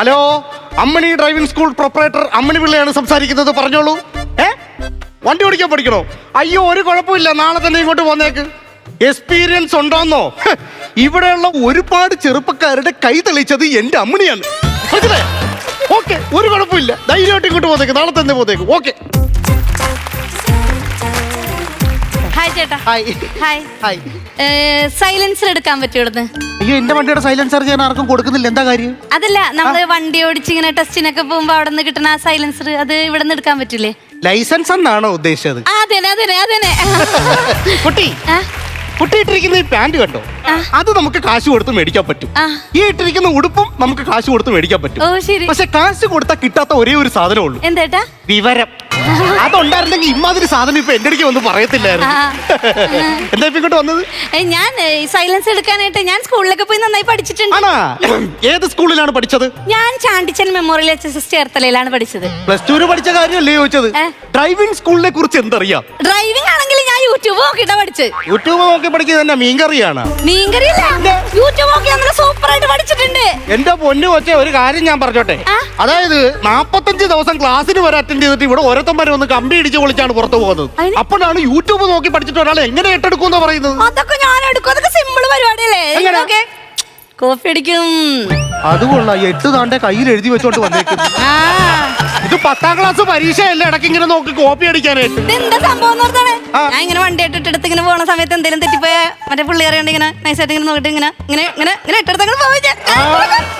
Hello Ammani driving school proprietor Ammani പിള്ളയാണ് സംസാരിക്കുന്നത് പറഞ്ഞോളൂ. ഏ? വണ്ടി ഓടിക്കാൻ പഠിക്കണോ? അയ്യോ ഒരു കുഴപ്പമില്ല. നാളെ തന്നെ ഇങ്ങോട്ട് പോന്നേക്ക് എക്സ്പീരിയൻസ് ഉണ്ടോന്നോ? ഇവിടെയുള്ള ഒരുപാട് ചെറുപ്പക്കാരുടെ കൈ തെളിച്ചത് എന്റെ അമ്മണിയാണ്. ഓക്കെ ഒരു കുഴപ്പമില്ല. ധൈര്യമായിട്ട് ഇങ്ങോട്ട് പോന്നേക്ക് നാളെ തന്നെ പോന്നേക്ക് ഓക്കെ. ഹായ് ചേട്ടാ. ഹായ് ഹായ് ഹായ് സൈലൻസർ എടുക്കാൻ പറ്റുമോ അയ്യോ എന്റെ വണ്ടിയുടെ സൈലൻസർ ഞാൻ ആർക്കും കൊടുക്കുന്നില്ല. എന്താ കാര്യം? അതല്ല നമ്മൾ വണ്ടി ഓടിച്ച് ഇങ്ങനെ ടെസ്റ്റിനൊക്കെ പോകുമ്പോ അവിടെ നിന്ന് കിട്ടുന്ന ആ സൈലൻസർ അത് ഇവിടെ നിന്ന് എടുക്കാൻ പറ്റില്ലേ? ലൈസൻസ് എന്നാണോ ഉദ്ദേശിച്ചത്? അതെ അതെ അതന്നെ കുട്ടി. ആ, കുട്ടി ഇട്ടിരിക്കുന്ന ഈ പാന്റ് കണ്ടോ? അത് നമുക്ക് കാശ് കൊടുത്ത് മേടിക്കാൻ പറ്റും. ഈ ഇട്ടിരിക്കുന്ന ഉടുപ്പും നമുക്ക് കാശ് കൊടുത്ത് മേടിക്കാൻ പറ്റും. പക്ഷെ കാശ് കൊടുത്താൽ കിട്ടാത്ത ഒരേ ഒരു സാധനമുള്ളൂ എന്തേട്ടാ വിവരം. അതുണ്ടായിരുന്നെങ്കിൽ ഇമ്മാതിരി സാധനം ഇപ്പൊ എന്റെ അടുക്ക് വന്ന് പറയത്തില്ലായിരുന്നു. എന്താ ഇപ്പൊ ഇങ്ങോട്ട് വന്നത്? ഞാൻ സൈലൻസ് എടുക്കാനായിട്ട് ഞാൻ സ്കൂളിലൊക്കെ പോയി നന്നായി പഠിച്ചിട്ടുണ്ട്. ഏത് സ്കൂളിലാണ് പഠിച്ചത്? ഞാൻ Chandichan memorial H S S ചേർത്തലയിലാണ് പഠിച്ചത്. പ്ലസ് ടുവിന് പഠിച്ച കാര്യമല്ലേ ചോദിച്ചത്? ഡ്രൈവിംഗ് സ്കൂളിനെ കുറിച്ച് എന്തറിയാം? ഡ്രൈവിംഗ് ആണെങ്കിൽ യൂട്യൂബ് നോക്കിട്ടാ പഠിച്ചത്. യൂട്യൂബ് നോക്കി പഠിക്കുന്നത് തന്നെ മീൻകറിയാണ്. മീൻകറിയില്ല യൂട്യൂബ് നോക്കി അങ്ങനെ സൂപ്പർ ആയിട്ട് പഠിച്ചിട്ടുണ്ട്. എന്റെ പൊന്നു കൊച്ചേ ഒരു കാര്യം ഞാൻ പറഞ്ഞോട്ടെ? അതായത് നാപ്പത്തഞ്ച് ദിവസം ക്ലാസ്സിന് വരെ അറ്റൻഡ് ചെയ്തിട്ട് ഇവിടെ ഓരോരുത്തന്മാരെ ഒന്ന് കമ്പി ഇടിച്ച് വിളിച്ചാണ് പുറത്തു പോകുന്നത്? അപ്പോഴാണ് യൂട്യൂബ് നോക്കി പഠിച്ചിട്ട് ഒരാൾ എങ്ങനെ ഏറ്റെടുക്കും പറയുന്നത്? അതൊക്കെ ഞാൻ എടുക്കും. അതൊക്കെ സിമ്പിൾ പരിപാടിയല്ലേ? എങ്ങനെ? അടിക്കും. കോഫി അടിക്കും അതുകൊള്ള എട്ട് താണ്ടെ കയ്യിൽ എഴുതി വെച്ചോണ്ട് വന്നേക്കും ആ. ഇത് പത്താം ക്ലാസ് പരീക്ഷയല്ലേ? ഇടയ്ക്ക് ഇങ്ങനെ നോക്കി കോപ്പി അടിക്കാനായിട്ട് ഇതെന്താ സംഭവം എന്ന് ഞാൻ ഇങ്ങനെ വണ്ടി ഇട്ടിട്ട് ഇങ്ങനെ പോണ സമയത്ത് എന്തെങ്കിലും തെറ്റിപ്പോയ? മറ്റേ പുള്ളി അറിയാണ്ട് ഇങ്ങനെ നൈസായിട്ട് ഇങ്ങനെ നോക്കിട്ട് ഇങ്ങനെ ഇങ്ങനെ ഇങ്ങനെ ഇങ്ങനെ ഇട്ടെടുത്തങ്ങനെ പോയി ഞാൻ.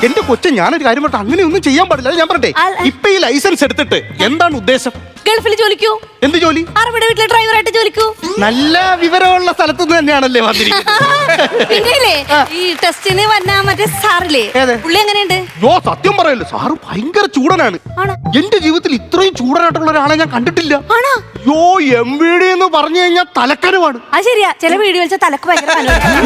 എന്റെ കൊച്ചു ഞാനൊരു കാര്യം പറഞ്ഞു അങ്ങനെ ഒന്നും ചെയ്യാൻ പാടില്ല. അത് ഞാൻ പറട്ടെ അല്ല. ഇപ്പൊ ഈ ലൈസൻസ് എടുത്തിട്ട് എന്താണ് ഉദ്ദേശം? ഗൾഫിൽ ജോലിക്കൂ? എന്ത് ജോലി? അറബിയുടെ വീട്ടിലെ ഡ്രൈവറായിട്ട് ജോലിക്കൂ? നല്ല വിവരമുള്ള സ്ഥലത്ത് നിന്ന് തന്നെയാണല്ലേ പിന്നെ പിന്നെയില്ലേ ഈ ടെസ്റ്റിന് വന്ന മറ്റേ സാറില്ലേ? പുള്ളി എങ്ങനെയുണ്ട്? ഓ സത്യം പറയല്ലോ സാറ് ഭയങ്കര ചൂടനാണ്. എന്റെ ജീവിതത്തിൽ ഇത്രയും ചൂടനായിട്ടുള്ള ഒരാളെ ഞാൻ കണ്ടിട്ടില്ല. ആണോ? യോ എം വി ഡി എന്ന് പറഞ്ഞു കഴിഞ്ഞാൽ തലക്കനമാണ്. അത് ശരിയാ. ചില വീഡിയോ വെച്ചാൽ തലക്ക് ഭയങ്കര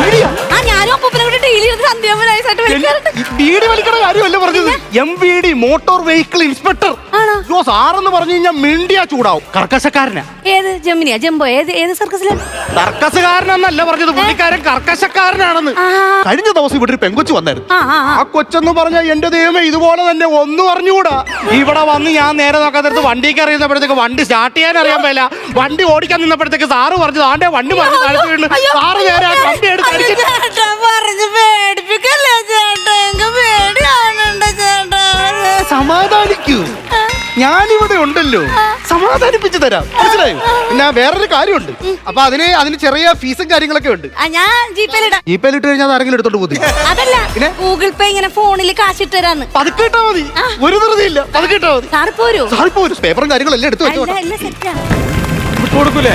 വീഡിയോ? ആ ഞാനും അപ്പൂപ്പനെ കൂടി ഡെയിലി ഇരുന്ന് സന്ധ്യാകുമ്പോൾ നൈസായിട്ട് വിളിക്കാറുണ്ട്. ബീഡി വലിക്കണ കാര്യമല്ല പറഞ്ഞത്. M V D motor vehicle inspector ആണോ? യോ സാറെന്ന് പറഞ്ഞു കഴിഞ്ഞാൽ മിണ്ടിയാ ചൂടാവും. കർക്കശക്കാരനാ. ഏത്? ജമിനിയാ ജംബോ? ഏത്? ഏത് സർക്കസിലാണ് കർക്കശക്കാരനെന്നല്ല പറഞ്ഞത്. പുള്ളിക്കാരൻ കർക്കശക്കാരനാണെന്ന്. ആ. കഴിഞ്ഞ ദിവസം ഇവിടെ ഒരു പെങ്കൊച്ചു വന്നായിരുന്നു. ആ ആ ആ. ആ കൊച്ചെന്ന് പറഞ്ഞ എന്റെ ദൈവമേ ഇതുപോലെ തന്നെ ഒന്നും അറിഞ്ഞുകൂടാ. ഇവിടെ വന്ന് ഞാൻ നേരെ നോക്കാത്തടുത്ത് വണ്ടിക്ക് അറിയുന്നപ്പോഴത്തേക്ക് വണ്ടി സ്റ്റാർട്ട് ചെയ്യാൻ അറിയാൻ പറ്റില്ല വണ്ടി ഓടിക്കാൻ നിന്നപ്പോഴത്തേക്ക് സാറ് പറഞ്ഞു ആണ്ടേ വണ്ടി പറഞ്ഞു താഴത്ത് വീണ്. സാറ് നേരെ ആ കമ്പി എടുത്ത് അടിച്ച് ചേട്ടാ പറഞ്ഞു പേടിപ്പിക്കല്ലേ ചേട്ടാ എനിക്ക് പേടിയാവുന്നുണ്ട് ചേട്ടാ. സമാധാനിക്കൂ. ഞാനിവിടെ ഉണ്ടല്ലോ. സമാധാനിപ്പിച്ചു തരാം. മനസ്സിലായോ? പിന്നെ വേറൊരു കാര്യമുണ്ട്. അപ്പൊ അതിന് അതിന് ചെറിയ ഫീസും കാര്യങ്ങളൊക്കെ ഉണ്ട്. ഞാൻ ഞാൻ ജിപേലിടാം. ജീപ്പേൽ ഇട്ട് കഴിഞ്ഞാൽ ആരെങ്കിലും എടുത്തോണ്ട് പോകും. അതല്ല? ഗൂഗിൾ പേ ഇങ്ങനെ ഫോണിൽ കാശ് ഇട്ട് തരാന്ന്. പതുക്കെ ഇട്ടാ മതി. ഒരു ധൃതിയില്ല പതുക്കെ ഇട്ടാ മതി. സാറ് പോരൂ സാറിപ്പോ ഒരു പേപ്പറും കാര്യങ്ങളെല്ലാം എടുത്തു വെച്ചോ. കൊടുക്കൂലേ?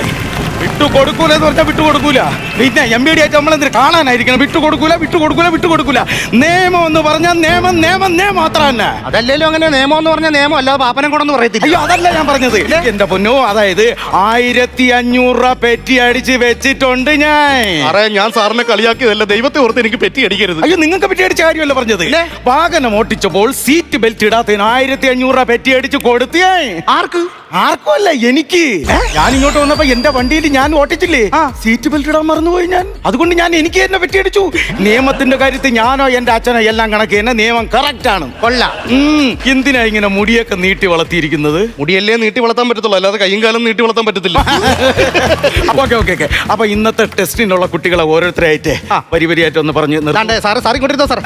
വിട്ടു കൊടുക്കൂല എന്ന് പറഞ്ഞാൽ വിട്ടു കൊടുക്കൂല പിന്നെ എം ബി ഡി ആയിട്ട് നമ്മളെന്തിന് കാണാനായിരിക്കണം? വിട്ടു കൊടുക്കൂല വിട്ടു കൊടുക്കൂല വിട്ടു കൊടുക്കൂല നിയമം എന്ന് പറഞ്ഞാൽ നിയമം നിയമം നിയമം മാത്രം തന്നെ. അതല്ലല്ലോ അങ്ങനെ നിയമം എന്ന് പറഞ്ഞാൽ നിയമം. അല്ല പാപ്പനെ കൊണ്ടൊന്നും പറയത്തില്ല. അയ്യോ അതല്ല ഞാൻ പറഞ്ഞത്. എന്റെ പൊന്നു അതായത് ആയിരത്തി അഞ്ഞൂറ് രൂപ പെറ്റി അടിച്ച് വെച്ചിട്ടുണ്ട് ഞാൻ. അറേ ഞാൻ സാറിനെ കളിയാക്കിയതല്ല. ദൈവത്തെ ഓർത്ത് എനിക്ക് പെറ്റി അടിക്കരുത്. അയ്യോ നിങ്ങൾക്ക് പെറ്റി അടിച്ച കാര്യമല്ല പറഞ്ഞത്. വാഹനം ഓട്ടിച്ചപ്പോൾ സീറ്റ് ബെൽറ്റ് ഇടാത്തതിന് ആയിരത്തി അഞ്ഞൂറ് രൂപ പെറ്റി അടിച്ച് കൊടുത്തേ. ആർക്ക്? ആർക്കും അല്ല എനിക്ക്. ഞാൻ ഇങ്ങോട്ട് വന്നപ്പോ എന്റെ വണ്ടിയിൽ ഞാൻ ഓട്ടിച്ചില്ലേ സീറ്റ് ബെൽറ്റ് ഇടാൻ മറന്നുപോയി ഞാൻ. അതുകൊണ്ട് ഞാൻ എനിക്ക് എന്നെ പറ്റിയടിച്ചു നിയമത്തിന്റെ കാര്യത്തിൽ ഞാനോ എന്റെ അച്ഛനോ എല്ലാം കണക്ക് എന്നെ നിയമം കറക്റ്റ് ആണ്. കൊള്ളാം. എന്തിനാ ഇങ്ങനെ മുടിയൊക്കെ നീട്ടി വളർത്തിയിരിക്കുന്നത്? മുടിയല്ലേ നീട്ടി വളർത്താൻ പറ്റത്തുള്ളൂ. അല്ലാതെ കയ്യും കാലം നീട്ടി വളർത്താൻ പറ്റത്തില്ല. Okay okay okay. അപ്പൊ ഇന്നത്തെ ടെസ്റ്റിനുള്ള കുട്ടികളെ ഓരോരുത്തരായിട്ട് വരി വരിയായിട്ട് ഒന്ന് പറഞ്ഞു സാറേ സാറ് കൊണ്ടിരുന്നോ സാർ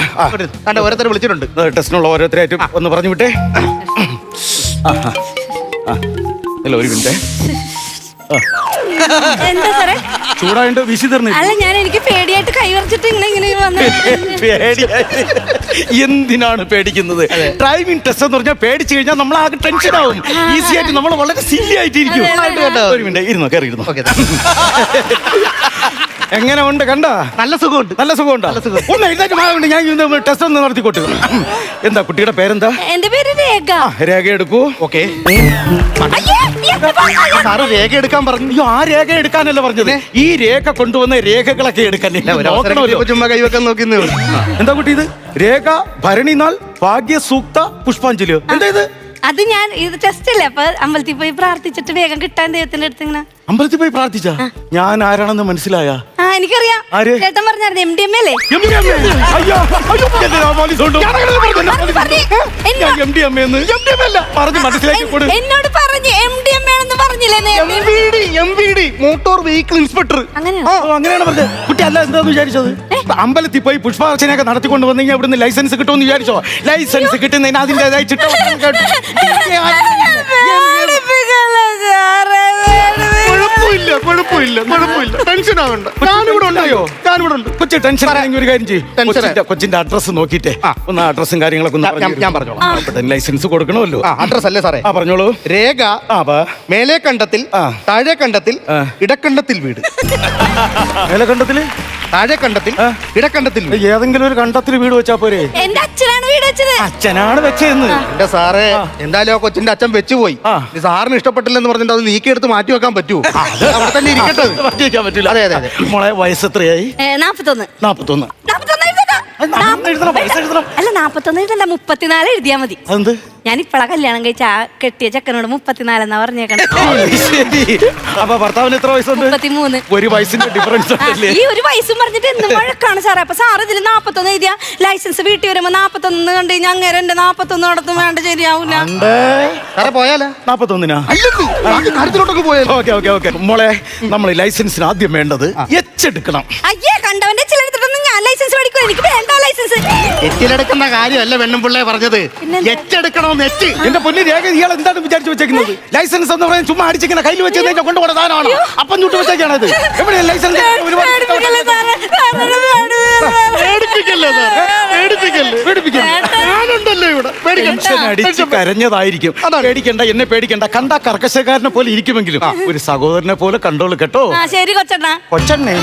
ഓരോരുത്തരെ വിളിച്ചിട്ടുണ്ട്. ടെസ്റ്റിനുള്ള ഓരോരുത്തരായിട്ട് ഒന്ന് പറഞ്ഞു വിട്ടേ. ആ, ഇല്ല ഒരു മിനിറ്റ്. എന്താ സാറേ? ചൂടായിട്ട് വിശി തീർന്നു. അല്ല ഞാൻ എനിക്ക് പേടിയായിട്ട് കൈ വരച്ചിട്ട് ഇങ്ങനെ ഇങ്ങനെ വന്നു പേടിയായിട്ട് എന്തിനാണ് പേടിക്കുന്നത്? ഡ്രൈവിംഗ് ടെസ്റ്റ് എന്ന് പറഞ്ഞാൽ പേടിച്ചു കഴിഞ്ഞാൽ നമ്മൾ ആകെ ടെൻഷൻ ആവും. ഈസി ആയിട്ട് നമ്മൾ വളരെ സില്ലി ആയിട്ടിരിക്കും. ഒരു മിനിറ്റ് ഇരുന്നോ കയറി ഇരുന്നോ. എങ്ങനെ ഉണ്ട് കണ്ട? നല്ല സുഖമുണ്ട്. നല്ല സുഖമുണ്ട്? ഒന്ന് എഴുന്നേറ്റ് മാറുണ്ട് ഞാൻ ഇന്ന് ടെസ്റ്റ് ഒന്ന് നടത്തിക്കോട്ട്. എന്താ കുട്ടിയുടെ പേരെന്താ? എന്റെ പേര് രേഖ. ആ, രേഖ എടുക്കൂ. ഓക്കെ? സാറ് രേഖ എടുക്കാൻ പറഞ്ഞു. അയ്യോ ആ രേഖ എടുക്കാനല്ല പറഞ്ഞത്. ഈ രേഖ കൊണ്ടുവന്ന രേഖകളൊക്കെ എടുക്കാനില്ല ചുമ്മാ കൈവെക്കാൻ നോക്കി എന്താ കുട്ടി ഇത്? രേഖ ഭരണിനാൾ ഭാഗ്യ സൂക്ത പുഷ്പാഞ്ജലിയോ? എന്താ ഇത്? അത് ഞാൻ ഇത് ടെസ്റ്റ് അല്ലേ? അപ്പൊ അമ്പലത്തിൽ പോയി പ്രാർത്ഥിച്ചിട്ട് വേഗം കിട്ടാൻ ദൈവത്തിന്റെ അടുത്ത് ഇങ്ങനെ. അമ്പലത്തിൽ പോയി പ്രാർത്ഥിച്ച? ഞാൻ ആരാണെന്ന് മനസ്സിലായ? ആ എനിക്കറിയാം. ആര്? ചേട്ടൻ പറഞ്ഞായിരുന്നു എം ഡി എം അല്ലേ? പറഞ്ഞ് മനസ്സിലാക്കി കൊടു. എന്നോട് പറഞ്ഞു എം ഡി എം ആണെന്ന് പറഞ്ഞില്ലേ നേരത്തെ? മോട്ടോർ വെഹിക്കിൾ ഇൻസ്പെക്ടർ അങ്ങനെയാണ് പറഞ്ഞത്. കുട്ടി അല്ല എന്താന്ന് വിചാരിച്ചത്? അമ്പലത്തിൽ പോയി പുഷ്പാർച്ചനയൊക്കെ നടത്തിക്കൊണ്ട് വന്നു കഴിഞ്ഞാൽ ഇവിടുന്ന് ലൈസൻസ് കിട്ടുമെന്ന് വിചാരിച്ചോ? ലൈസൻസ് കിട്ടുന്നതിന് അതിന്റെതായി ചിട്ട പേടിപ്പിക്കല്ലേ സാറേ, പേടിപ്പിക്കല്ലേ. കുഴപ്പമില്ല കുഴപ്പമില്ല കുഴപ്പമില്ല. ടെൻഷൻ ആവണ്ട. ഞാനിവിടെ ഉണ്ടായോ ഞാനിവിടെ ഉണ്ട്. കൊച്ചി ടെൻഷൻ ആണെങ്കിൽ ഒരു കാര്യം ചെയ്യും. കൊച്ചിന്റെ അഡ്രസ് അഡ്രസ്സ് നോക്കിയിട്ടേ. ആ. ഒന്ന് അഡ്രസ്സും കാര്യങ്ങളൊക്കെ ഒന്ന് ഞാൻ- ഞാൻ- പറഞ്ഞു പറഞ്ഞോളാം. ലൈസൻസ് കൊടുക്കണമല്ലോ. അഡ്രസ് അല്ലേ സാറേ? ആ പറഞ്ഞോളൂ. രേഖ മേലേ മേലെ കണ്ടത്തിൽ താഴെ കണ്ടത്തിൽ ഇടക്കണ്ടത്തിൽ വീട്. മേലക്കണ്ടത്തിൽ താഴെ കണ്ടത്തിൽ ഇട ഇടക്കണ്ടത്തിൽ ഏതെങ്കിലും ഒരു കണ്ടത്തിൽ വീട് വെച്ചാ പോരെ? എന്റെ അച്ഛനാണ് വീട് വെച്ചത്. അച്ഛനാണ് വെച്ചതെന്ന്. എന്റെ സാറേ എന്തായാലും ആ കൊച്ചിന്റെ അച്ഛൻ വെച്ചു പോയി സാറിന് ഇഷ്ടപ്പെട്ടില്ലെന്ന് പറഞ്ഞിട്ട് അത് നീക്കിയെടുത്ത് മാറ്റി വെക്കാൻ പറ്റൂ അവിടെ തന്നെ ഇരിക്കട്ടെ. മാറ്റി വെക്കാൻ പറ്റില്ല. അതെ, അതെ. മോളെ വയസ്സ് എത്രയായി? നാപ്പത്തൊന്ന്. നാപ്പത്തൊന്ന് അല്ല നാപ്പത്തൊന്ന് എഴുതല്ല മുപ്പത്തിനാല് എഴുതിയാ മതി. ഞാൻ ഇപ്പളാ കല്യാണം കഴിച്ച ആ കെട്ടിയ ചക്കനോട് മുപ്പത്തിനാലെന്നാ പറഞ്ഞേക്കണം. ശരി. അപ്പൊ ഭർത്താവിന് എത്ര വയസ്സുണ്ട്? മുപ്പത്തിമൂന്ന്. ഒരു വയസ്സിന്റെ ഡിഫറൻസ് ആ, ഈ ഒരു വയസ്സും പറഞ്ഞിട്ട് എന്ത് മഴക്കാണ് സാറേ? അപ്പൊ സാർ ഇതിൽ നാപ്പത്തൊന്ന് എഴുതിയ ലൈസൻസ് വീട്ടിൽ വരുമ്പോ നാപ്പത്തൊന്ന് കണ്ട് കഴിഞ്ഞാൽ അങ്ങനെ എന്റെ നാപ്പത്തൊന്ന് നടത്തും വേണ്ട ശരിയാവൂല. സാറേ പോയാലോ? നാപ്പത്തൊന്നിനാ? അല്ലെന്ന് ബാക്കി കാര്യത്തിലോട്ടൊക്കെ പോയാലോ? Okay okay okay. മോളെ നമ്മൾ ലൈസൻസിന് ആദ്യം വേണ്ടത് എച്ച് എടുക്കണം. അയ്യേ കണ്ടവന്റെ ലൈസൻസ് മേടിക്കും എനിക്ക് വേണ്ട ലൈസൻസ് എച്ചിലെടുക്കുന്ന കാര്യമല്ല വെണ്ണും പിള്ളേ പറഞ്ഞത്. പിന്നെന്താ? എച്ചെടുക്കണമെന്ന് എച്ച് എന്റെ പൊന്നി രേഖ ഇയാൾ എന്താണ് വിചാരിച്ചു വെച്ചേക്കുന്നത്? ലൈസൻസ് എന്ന് പറയാൻ ചുമ്മാ അടിച്ചിങ്ങനെ കയ്യിൽ വെച്ചത് കഴിഞ്ഞാൽ കൊണ്ടുപോകുന്ന സാധനമാണ്? അപ്പം ചുട്ടു വെച്ചേക്കാണത്. ഇത് എവിടെയാ ലൈസൻസ്? സാറിനെ പേടിപ്പിക്കല്ലേ? സാറേ? പേടിപ്പിക്കല്ലേ? പേടിപ്പിക്കല്ലേ? ഞാനുണ്ടല്ലോ ഇവിടെ. പേടിക്കണ്ട. കരഞ്ഞതായിരിക്കും. പേടിക്കണ്ട എന്നെ പേടിക്കണ്ട. കണ്ട കർക്കശക്കാരനെ പോലെ ഇരിക്കുമെങ്കിലും ഒരു സഹോദരനെ പോലെ കണ്ടോളൂ കേട്ടോ. ആ ശരി കൊച്ചണ്ണ. കൊച്ചണ്ണേ.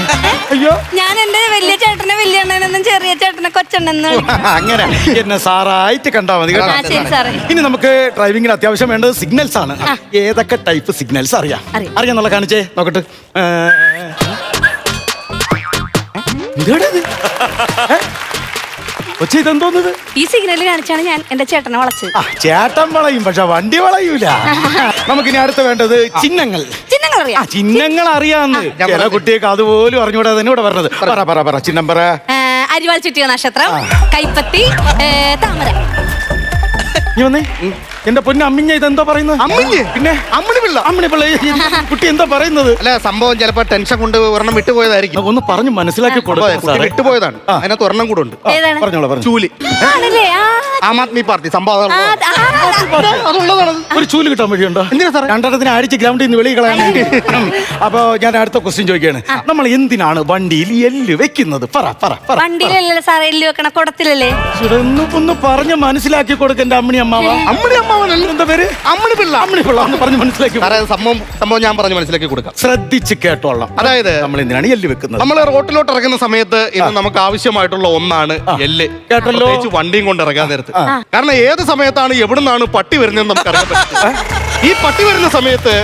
അയ്യോ. ഞാൻ എന്റെ വലിയ ചേട്ടനെ വലിയ അണ്ണനെന്നും ചെറിയ ചേട്ടനെ കൊച്ചണ്ണെന്ന് അങ്ങനെ. എന്നെ സാറായിട്ട് കണ്ടാ മതി കേട്ടോ. ആ ശരി സാറേ. ഇനി നമുക്ക് ഡ്രൈവിംഗിന് അത്യാവശ്യം വേണ്ടത് സിഗ്നൽസ് ആണ്. ഏതൊക്കെ ടൈപ്പ് സിഗ്നൽസ് അറിയാം? അറിയാം. അറിയാന്നുള്ള കാണിച്ചേ. നോക്കട്ടെ? ഏ? കൊച്ചി ഇതെന്തോന്നത് ഈ സിഗ്നൽ കാണിച്ചാണ് ഞാൻ എന്റെ ചേട്ടനെ വളച്ചത്. ആ ചേട്ടൻ വളയും പക്ഷെ വണ്ടി വളയൂല. നമുക്കിനി അടുത്ത വേണ്ടത് ചിഹ്നങ്ങൾ. ചിഹ്നങ്ങൾ ആ അറിയാം ചിഹ്നങ്ങൾ അറിയാന്ന്. ചില കുട്ടിയൊക്കെ അതുപോലും അറിഞ്ഞൂടാ തന്നെ ഇവിടെ പറഞ്ഞത് പറ പറ പറ ചിഹ്നം പറ. ഏ, അരിവാൾ ചുറ്റിയ നക്ഷത്രം കൈപ്പത്തി ഏ, താമര. നീ വന്നേ? എന്റെ പൊന്നെ അമ്മിഞ്ഞ എന്താ പറയുന്നത്? അമ്മിഞ്ഞ്? പിന്നെ? അമ്മിണി പിള്ള അമ്മിണി പിള്ള കുട്ടി എന്താ പറയുന്നത്? അല്ല സംഭവം ചിലപ്പോ ടെൻഷൻ കൊണ്ട് ഒരെണ്ണം വിട്ടുപോയതായിരിക്കും. ഒന്ന് പറഞ്ഞു മനസ്സിലാക്കി കൊടുക്കാം വിട്ടുപോയതാണ്. അതിനകത്ത് ഒരെണ്ണം കൂടെ ഉണ്ട്. പറഞ്ഞോളൂ പറഞ്ഞു ചൂലി. ആണല്ലേ? ആ. ആദ്മി പാർട്ടി സംഭവം ഒരു ചൂൽ കിട്ടാൻ വഴിയുണ്ടോ? എന്തിനാ സാർ രണ്ടെണ്ണത്തിന് ആഴ്ച ഗ്രൗണ്ടിൽ നിന്ന് വെളിയിൽ കളയാൻ വേണ്ടി. അപ്പൊ ഞാൻ അടുത്ത ക്വസ്റ്റ്യൻ ചോദിക്കുകയാണ്. നമ്മൾ എന്തിനാണ് വണ്ടിയിൽ എല്ല് വെക്കുന്നത്? പറ പറ പറ വണ്ടിയിലല്ലേ സാർ എല്ല് വെക്കണ കുടത്തിലല്ലേ? ഒന്ന് പറഞ്ഞ് മനസ്സിലാക്കി കൊടുക്കണ്ട അമ്മിണി അമ്മാവ. അമ്മണി അമ്മാവനല്ല? എന്താ പേര്? അമ്മണി പിള്ള. അമ്മണി പിള്ള എന്ന് പറഞ്ഞ് മനസ്സിലാക്കി സാറേ സംഭവം സംഭവം ഞാൻ പറഞ്ഞ് മനസ്സിലാക്കി കൊടുക്കാം. ശ്രദ്ധിച്ച് കേട്ടോളാം. അതായത് നമ്മൾ എന്തിനാണ് എല്ല് വെക്കുന്നത്. നമ്മൾ റോട്ടിലോട്ട് ഇറങ്ങുന്ന സമയത്ത് ഇന്ന് നമുക്ക് ആവശ്യമായിട്ടുള്ള ഒന്നാണ് എല്ല്. കേട്ടല്ലോ. വണ്ടിയും കൊണ്ട് ഇറങ്ങാൻ നേരത്ത്. കാരണം ഏത് സമയത്താണ് എവിടുന്നാണ് പട്ടി വരുന്നതെന്ന് നമുക്ക് അറിയാൻ ഈ പട്ടി വരുന്ന സമയത്ത്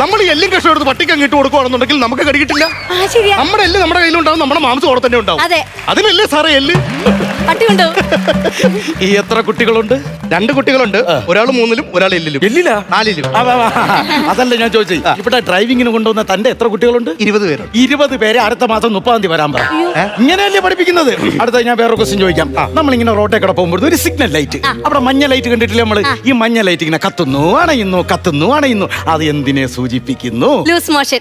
നമ്മൾ ഈ എല്ലും കഷ്ണം എടുത്ത് പട്ടിക്ക് അങ്ങ് ഇട്ട് കൊടുക്കുകയാണെന്നുണ്ടെങ്കിൽ നമുക്ക് കടി കിട്ടില്ല ആ ശരിയാ. നമ്മുടെ എല്ല് നമ്മുടെ കയ്യിലുണ്ടാവും നമ്മുടെ മാംസം അവിടെ തന്നെ ഉണ്ടാവും. അതെ. അതിനല്ലേ സാറേ എല്ല്? ഈ എത്ര കുട്ടികളുണ്ട്? രണ്ട് കുട്ടികളുണ്ട്. ഒരാൾ മൂന്നിലും ഒരാൾ എല്ലിലും. എല്ലില്ല നാലിലും. അതല്ല ഞാൻ ചോദിച്ചേ ഇവിടെ ഡ്രൈവിങ്ങിന് കൊണ്ടുവന്ന തന്റെ എത്ര കുട്ടികളുണ്ട്? ഇരുപത് പേര് ഇരുപത് പേരെ അടുത്ത മാസം മുപ്പതാം തീയതി വരാൻ പറ. ഇങ്ങനെയല്ലേ പഠിപ്പിക്കുന്നത്? അടുത്ത ഞാൻ വേറെ ക്വസ്റ്റ്യൻ ചോദിക്കാം. നമ്മൾ ഇങ്ങനെ റോട്ടേ കൂടെ പോകുമ്പോൾ ഒരു സിഗ്നൽ ലൈറ്റ് അവിടെ മഞ്ഞ ലൈറ്റ് കണ്ടിട്ടില്ലേ നമ്മൾ? ഈ മഞ്ഞ ലൈറ്റ് ഇങ്ങനെ കത്തുന്നു അണയുന്നു കത്തുന്നു അണയുന്നു. അത് എന്തിനെ സൂചിപ്പിക്കുന്നു. ലൂസ് മോഷൻ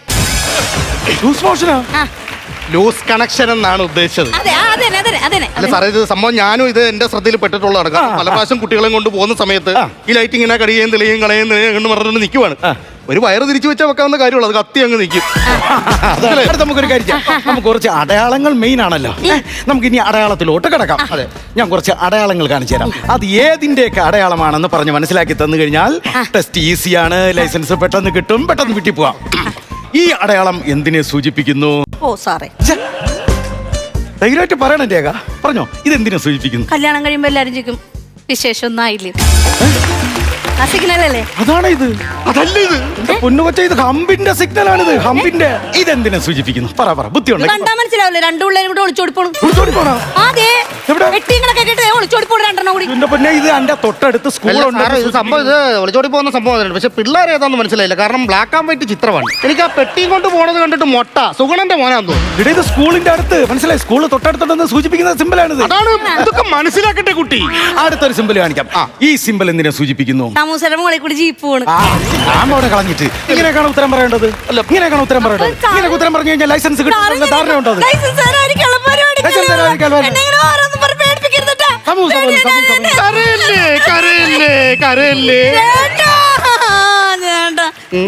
ലൂസ് മോഷനാ ആ. ലൂസ് കണക്ഷൻ എന്നാണ് ഉദ്ദേശിച്ചത്. അതെ ആ, അതെ അതന്നെ അല്ല സാറേ ഇത് സംഭവം ഞാനും ഇത് എന്റെ ശ്രദ്ധയിൽ പെട്ടിട്ടുള്ളതാണ്. കാരണം പല പ്രാവശ്യം കുട്ടികളെ കൊണ്ട് പോകുന്ന സമയത്ത് ഈ ലൈറ്റ് ഇങ്ങനെ കടിയേം തെളിയും കളയും എന്ന് പറഞ്ഞിട്ട് നിൽക്കുവാണ്. ഒരു വയറ് തിരിച്ചു വെച്ചാൽ വെക്കാവുന്ന കാര്യമുള്ളൂ. അത് കത്തി അങ്ങ് നിൽക്കും അടുത്ത നമുക്കൊരു കാര്യം ചെയ്യാം. നമുക്ക് കുറച്ച് അടയാളങ്ങൾ മെയിൻ ആണല്ലോ. നമുക്ക് ഇനി അടയാളത്തിലോട്ട് കിടക്കാം. അതെ. ഞാൻ കുറച്ച് അടയാളങ്ങൾ കാണിച്ചു തരാം. അത് ഏതിന്റെയൊക്കെ അടയാളമാണെന്ന് പറഞ്ഞ് മനസ്സിലാക്കി തന്നു കഴിഞ്ഞാൽ ടെസ്റ്റ് ഈസിയാണ് ലൈസൻസ് പെട്ടെന്ന് കിട്ടും. പെട്ടെന്ന് വിട്ടി പോവാം. ഈ അടയാളം എന്തിനെ സൂചിപ്പിക്കുന്നു? ഓ സാറേ. ഛെ, ധൈര്യമായിട്ട് പറയണം രേഖ. പറഞ്ഞോ. ഇതെന്തിനെ സൂചിപ്പിക്കുന്നു? കല്യാണം കഴിയുമ്പോൾ എല്ലാരും ചോദിക്കും വിശേഷം ഒന്നും ആയില്ലേ ആ സിഗ്നൽ അല്ലേ? അതാണ് ഇത് അതല്ലേ ഇത് പൊന്നുകൊച്ച ഇത് ഹമ്പിന്റെ സിഗ്നലാണിത് ഹമ്പിന്റെ. ഇതെന്തിനെ സൂചിപ്പിക്കുന്നു? പറ പറ. ബുദ്ധി ഇത് കണ്ടാ മനസ്സിലാവില്ലേ? രണ്ടു പിള്ളേരും കൂടെ ഒളിച്ചോടി പോണു ഉണ്ടെങ്കിൽ അതെ എവിടെ? വെട്ടിങ്ങളൊക്കെ കേട്ട് ഒളിച്ചോടി പോയി രണ്ടെണ്ണം കൂടി. എന്റെ പൊന്നെ ഇത് എന്റെ തൊട്ടടുത്ത് അല്ല സ്കൂളുണ്ട് സാറേ ഇത് സംഭവം ഇത് ഒളിച്ചോടി പോകുന്ന സംഭവം പക്ഷെ പിള്ളേർ ഏതാന്ന് മനസ്സിലായില്ല. കാരണം ബ്ലാക്ക് ആൻഡ് വൈറ്റ് ചിത്രമാണ്. എനിക്ക് ആ പെട്ടിയും കൊണ്ട് പോണത് കണ്ടിട്ട് മൊട്ട. സുഗണന്റെ മോനാന്ന് തോന്നുന്നു. ഇവിടെ ഇത് സ്കൂളിന്റെ അടുത്ത്. മനസ്സിലായി? സ്കൂൾ തൊട്ടടുത്തുണ്ടെന്ന് സൂചിപ്പിക്കുന്ന സിമ്പിളാണിത് അതാണ് ഇതൊക്കെ മനസ്സിലാക്കട്ടെ കുട്ടി. അടുത്തൊരു സിമ്പിൾ കാണിക്കാം. ഈ സിമ്പിൾ എന്തിനെ സൂചിപ്പിക്കുന്നു? സമൂസയുടെ മുകളിൽ കൂടി ജീപ്പ് പോണ്. കളഞ്ഞിട്ട്. ഇങ്ങനെയൊക്കെയാണ് ഉത്തരം പറയേണ്ടത്? അല്ല ഇങ്ങനെയൊക്കെയാണ് ഉത്തരം പറയേണ്ടത്? ഇങ്ങനെ ഉത്തരം പറഞ്ഞു കഴിഞ്ഞാൽ ലൈസൻസ് കിട്ടുന്ന ധാരണ.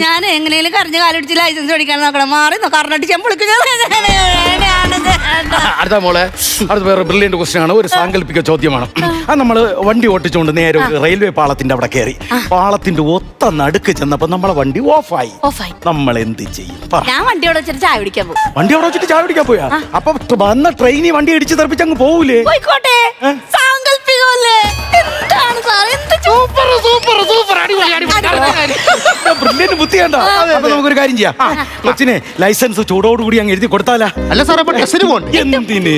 ഞാൻ എങ്ങനെയും കരഞ്ഞ കാലടിച്ച് ലൈസൻസ് ഓടിക്കാൻ നോക്കണം. മാറി കറണ്ടിച്ച് ഞാൻ വിളിക്കും. അടുത്ത മോളെ അടുത്ത വേറെ ബ്രില്യന്റ് ക്വസ്റ്റ്യൻ ആണ്. ഒരു സാങ്കല്പിക ചോദ്യമാണ്. അത് നമ്മൾ വണ്ടി ഓട്ടിച്ചുകൊണ്ട് നേരെ ഒരു റെയിൽവേ പാളത്തിന്റെ അവിടെ കയറി പാളത്തിന്റെ ഒത്ത നടുക്ക് ചെന്നപ്പോ നമ്മളെ വണ്ടി ഓഫായി. ഓഫായി. നമ്മൾ എന്ത് ചെയ്യും? പറ. ഞാൻ വണ്ടിയോട് വെച്ചിട്ട് ചായ കുടിക്കാൻ പോകും വണ്ടി അവിടെ വെച്ചിട്ട് ചായ പിടിക്കാൻ പോയാ? അപ്പൊ വന്ന ട്രെയിനിൽ വണ്ടി ഇടിച്ച് തെറിപ്പിച്ച് അങ്ങ് പോവൂലേ? പോയിക്കോട്ടെ. സാങ്കല്പികമല്ലേ? Super super super. അടിപൊളി അടിപൊളി. ബ്രില്യന്റ് ബുദ്ധിയാണ്ടോ അപ്പൊ നമുക്കൊരു കാര്യം ചെയ്യാം. കൊച്ചിനെ ലൈസൻസ് ചൂടോടുകൂടി അങ്ങ് എഴുതി കൊടുത്താലാ? അല്ല സാറേ അപ്പൊ ടെസ്റ്റിന് പോകണ്ടേ. എന്തിന്?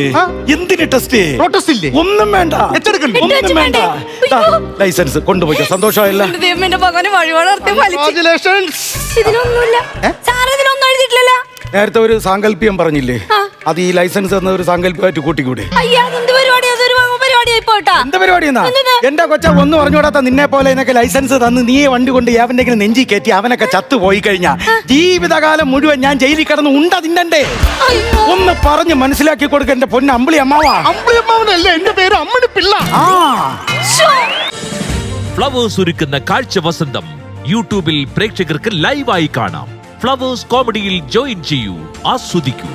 എന്തിന് ടെസ്റ്റ്? ടെസ്റ്റ് ഇല്ലേ ഒന്നും വേണ്ട? ഒന്നും വേണ്ട. ലൈസൻസ് കൊണ്ടുപോയി. സന്തോഷമായില്ല. ഇതിനൊന്നുമില്ല. സാർ ഇതിനൊന്നും എഴുതിയിട്ടില്ലല്ലോ. നേരത്തെ ഒരു സാങ്കല്പികം പറഞ്ഞില്ലേ? അത് ഈ ലൈസൻസ് എന്ന ഒരു സാങ്കല്പികമായിട്ട് കൂട്ടിക്കൂടെ? അയ്യാ എന്ത് പരിപാടിയായി പോട്ടാ എന്താ പരിപാടി എന്നാ? എന്റെ കൊച്ച ഒന്നും പറഞ്ഞുകൂടാത്ത നിന്നെ പോലെ എന്നൊക്കെ ലൈസൻസ് തന്ന് നീ വണ്ടി കൊണ്ട് അവന്റെ നെഞ്ചി കയറ്റി അവനൊക്കെ ചത്തു പോയി കഴിഞ്ഞാ ജീവിതകാലം മുഴുവൻ ഞാൻ ജയിലിൽ കിടന്ന് ഉണ്ട തിന്നണ്ടേ ഒന്ന് പറഞ്ഞ് മനസ്സിലാക്കി കൊടുക്ക എന്റെ പൊന്ന അമ്പിളി അമ്മാവാ. അമ്പിളി അമ്പിളിയമ്മാവനല്ല എന്റെ പേര് അമ്മണി പിള്ള. ആ. ഫ്ലവേഴ്സ് ഒരുക്കുന്ന കാഴ്ച വസന്തം. യൂട്യൂബിൽ പ്രേക്ഷകർക്ക് ലൈവായി കാണാം. ഫ്ലവേഴ്സ് കോമഡിയിൽ ജോയിൻ ചെയ്യൂ. ആസ്വദിക്കൂ.